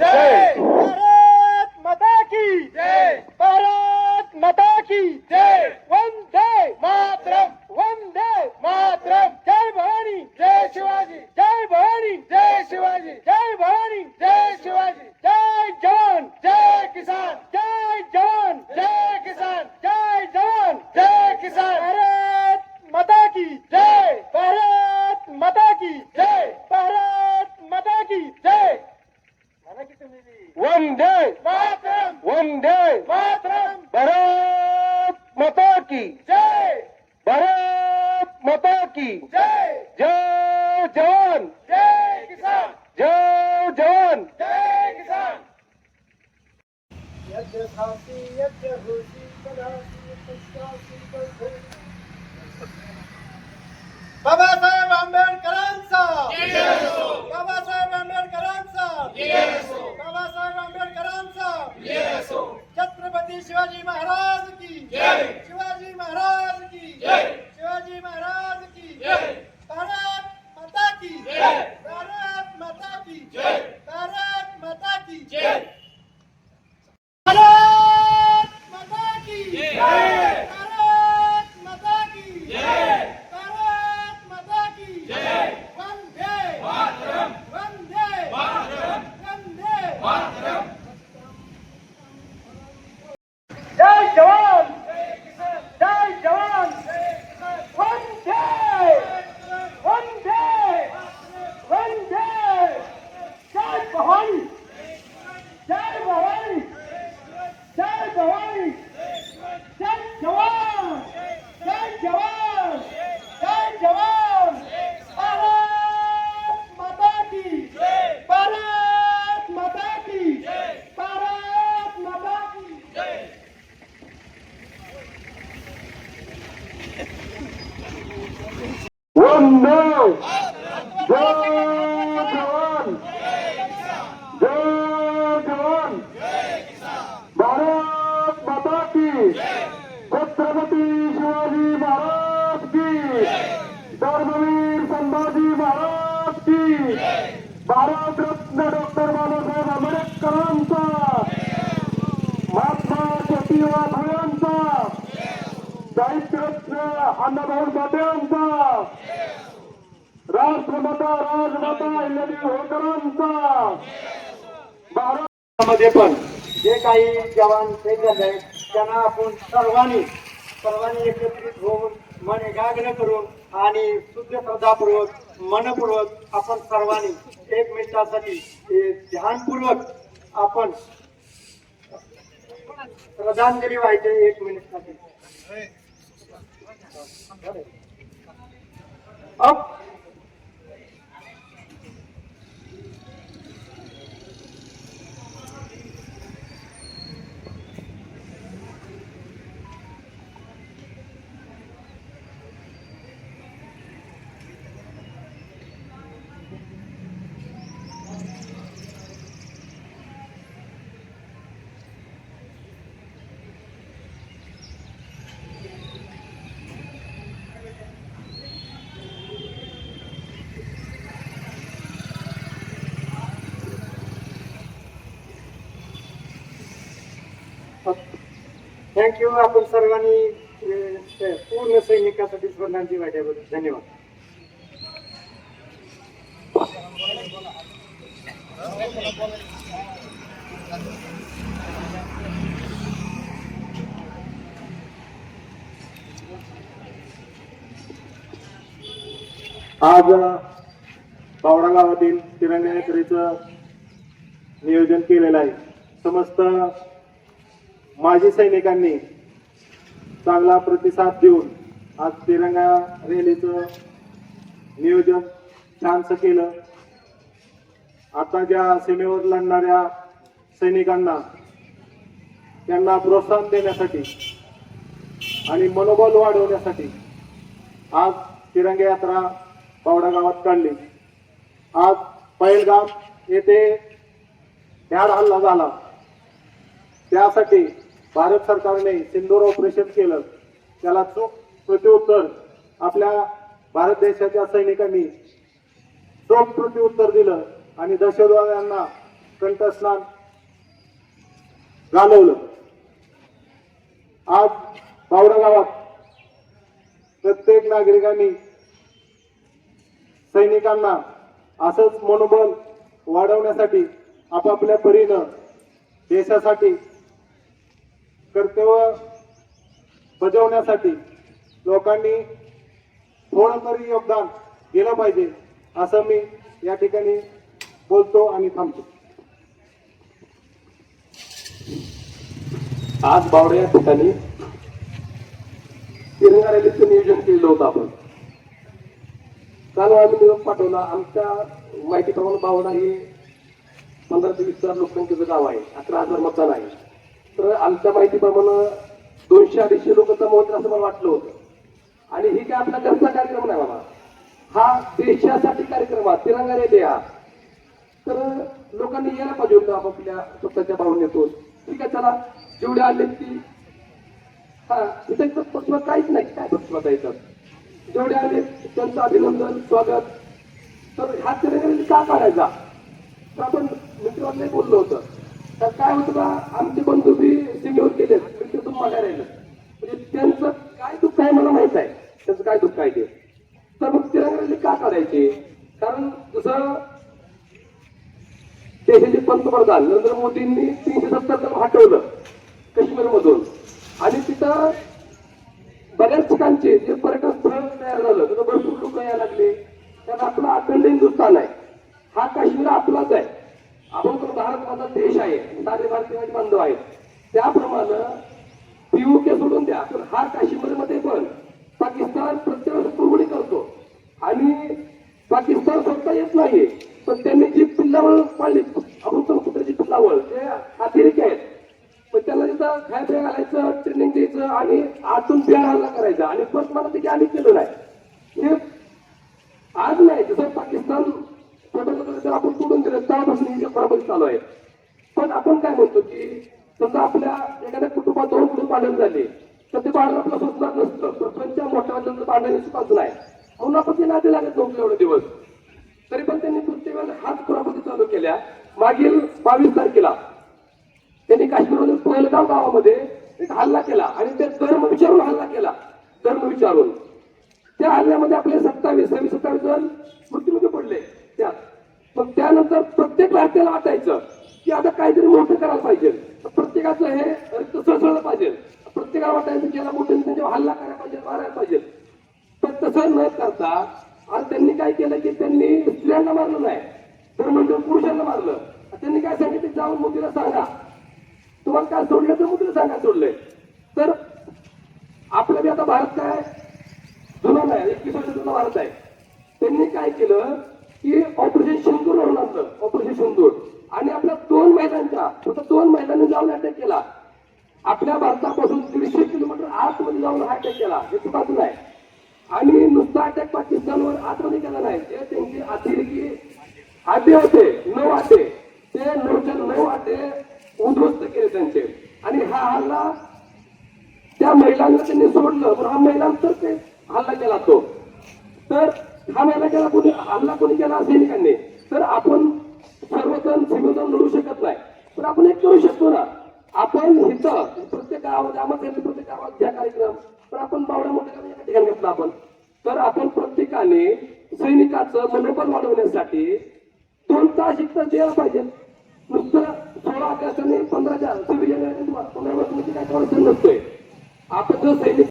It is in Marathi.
Yeah. वंदे। वंदे। मातरम। भारत माता की। जय। भारत माता की। जय। जय जवान। जय किसान। जय जवान। जय किसान। यज्ञ यज्ञ कदासी. छत्रपती शिवाजी महाराज की किंवा फुलेंचा साहित्यरत्न अण्णाभाऊ साठेंचा राष्ट्रमाता राजमाता अहिल्यादेवी होळकरांचा. भारतामध्ये पण जे काही जवान शहीद आहे आहेत, त्यांना आपण सर्वांनी सर्वांनी एकत्रित होऊन मन एकाग्र करून आणि शुद्ध श्रद्धापूर्वक मनपूर्वक आपण सर्वांनी एक मिनिटासाठी हे ध्यानपूर्वक आपण श्रद्धांजली व्हायचे एक मिनिटसाठी अप. थँक्यू आपण सर्वांनी पूर्ण सैनिकासाठी स्वर्णांची वाट्याबद्दल धन्यवाद. आज पावडा गावातील तिरंगा यात्रेचं नियोजन केलेलं आहे. समस्त माजी सैनिकांनी चांगला प्रतिसाद देऊन आज तिरंगा रॅलीचं नियोजन छानसं केलं. आता ज्या सीमेवर लढणाऱ्या सैनिकांना त्यांना प्रोत्साहन देण्यासाठी आणि मनोबल वाढवण्यासाठी आज तिरंगा यात्रा पावडा गावात काढली. आज पहिलगाव येथे ह्या हल्ला झाला. त्यासाठी भारत सरकारने सिंदूर ऑपरेशन केलं. त्याला चोख प्रत्युत्तर आपल्या भारत देशाच्या सैनिकांनी चोख प्रत्युत्तर दिलं आणि दहशतवाद्यांना कंठस्नान घालवलं. आज बावडा गावात प्रत्येक नागरिकांनी सैनिकांना असंच मनोबल वाढवण्यासाठी आपापल्या परीनं देशासाठी कर्तव्य बजावण्यासाठी लोकांनी थोडं तरी योगदान दिलं पाहिजे असं मी या ठिकाणी बोलतो आणि थांबतो. आज बावडे या ठिकाणी तिरंगा रॅलीचं नियोजन केलं होतं आपण. काल आम्ही निरोप पाठवला आमच्या माहितीप्रमाणे बावडा हे पंधरा ते वीस हजार लोकसंख्येचं गाव आहे अकरा हजार मतदान आहे. तर आमच्या माहितीप्रमाणे दोनशे अडीचशे लोक जमवतील असं मला वाटलं होतं. आणि ही काय आपला घरचा कार्यक्रम नाही बाबा. हा देशासाठी कार्यक्रम हा तिरंगा रॅली हा तर लोकांनी यायला पाहिजे होतं आपापल्या स्वतःच्या भावनेतून. ठीक आहे चला. जेवढे आले ती. हा इथं इथं काहीच नाही. काय पक्षपात जायचं जेवढे आले त्यांचं अभिनंदन स्वागत. तर हा तिरंगा का काढायचा? तर आपण मित्रांनी बोललो होतं. तर काय होतं बा आमचे बंधू बी सीमेवर गेले तिथून मागायला राहिलं म्हणजे त्यांचं काय दुःख आहे मला माहीत आहे त्यांचं काय दुःख आहे ते. तर मग तिरंगा का काढायचे? कारण जसं देशाचे पंतप्रधान नरेंद्र मोदींनी तीनशे सत्तर जण हटवलं काश्मीरमधून. आणि तिथं बऱ्याच ठिकाणचे जे पर्यटन स्थळ तयार झालं तिथं भरपूर लोक यायला लागले. त्यात आपला अखंड हिंदुस्थान आहे. हा काश्मीर आपलाच आहे. आपण तो भारत माझा देश आहे. सारे भारतीय माझे बांधव आहेत. त्याप्रमाणे पीयूके सोडून द्या. तर हा काश्मीरमध्ये पण पाकिस्तान प्रत्येक पुरवणी करतो. आणि पाकिस्तान स्वतः येत नाही पण त्यांनी जी पिल्लावळ पाळली अमृतसर पण पिल्लावळ ते अतिरेकी आहेत. पण त्याला तिथं खाय बिया घालायचं ट्रेनिंग द्यायचं आणि आतून बिया हल्ला करायचा. आणि परत मला त्याची आम्ही केलं नाही. हे आज नाही जसं पाकिस्तान स्वतंत्र आपण तोडून दिलं. तेव्हापासून ही बरोबर चालू आहे. पण आपण काय म्हणतो की जसं आपल्या एखाद्या कुटुंबात दोन कुटुंब भांडण झाले तर ते भांडण आपलं सुचणार नसतं. प्रपंचा मोठ्या वाटलं भांडण सुखाच नाही. म्हणून आपण ते नाते लागत नव्हतं एवढे दिवस. तरी पण त्यांनी प्रत्येकाने हाच कुरापती चालू केल्या. मागील बावीस तारखेला त्यांनी काश्मीरमध्ये पहलगाव गावामध्ये एक हल्ला केला आणि ते धर्म विचारून हल्ला केला. धर्म विचारून. त्या हल्ल्यामध्ये आपले सत्तावीस सव्वीस सत्तावीस जण मृत्यूमध्ये पडले. त्याला वाटायचं की आता काहीतरी मोठं करायला पाहिजे. प्रत्येकाचं हे रक्त सळसळलं पाहिजे. प्रत्येकाला वाटायचं की याला मोठं त्यांच्यावर हल्ला करायला पाहिजे मारायला पाहिजे. पण तसं न करता आणि त्यांनी काय केलं की त्यांनी स्त्रियांना मारलं नाही. तर म्हणजे पुरुषांना मारलं. त्यांनी काय सांगितलं? जाऊन मुलीला सांगा. तुम्हाला काय सोडलं तर मुलीला सांगा सोडलंय तर आपलं बी आता भारत काय? जुना नाही. एकवीस वर्ष जुना भारत आहे. त्यांनी काय केलं? की ऑपरेशन सिंदूर म्हणून आणलं ऑपरेशन सिंदूर आणि आपल्या दोन महिलांच्या फक्त दोन महिलांनी जाऊन अटॅक केला. आपल्या भारतापासून दीडशे किलोमीटर आतमध्ये जाऊन हा अटॅक केला. हे चुकाचं नाही आणि नुसता अटॅक पाकिस्तानवर आतमध्ये केला नाही. जे त्यांचे अतिरेकी आटे होते नऊ आटे ते नऊच्या नऊ आटे उद्ध्वस्त केले त्यांचे. आणि हा हल्ला त्या महिलांना त्यांनी सोडलं. पण हा महिलांतर्फे हल्ला केला तो. तर हा महिला केला कोणी हल्ला कोणी केला सैनिकांनी तर आपण सर्वजण सीमेतून लढू शकत नाही. पण आपण एक करू शकतो ना? आपण इथं प्रत्येक गावामध्ये आम्हाला प्रत्येक गावात घ्या कार्यक्रम. पण आपण बावड्या मोठ्या एका ठिकाणी घेतला आपण. तर आपण प्रत्येकाने सैनिकाचं मनोबल वाढवण्यासाठी दोन तास एक तास द्यायला पाहिजे. नुसतं सोळा ऑगस्ट आणि पंधरा सव्वीस जानेवारी पंधरा ऑगस्ट काय अडचण नसतोय. आपण जर सैनिक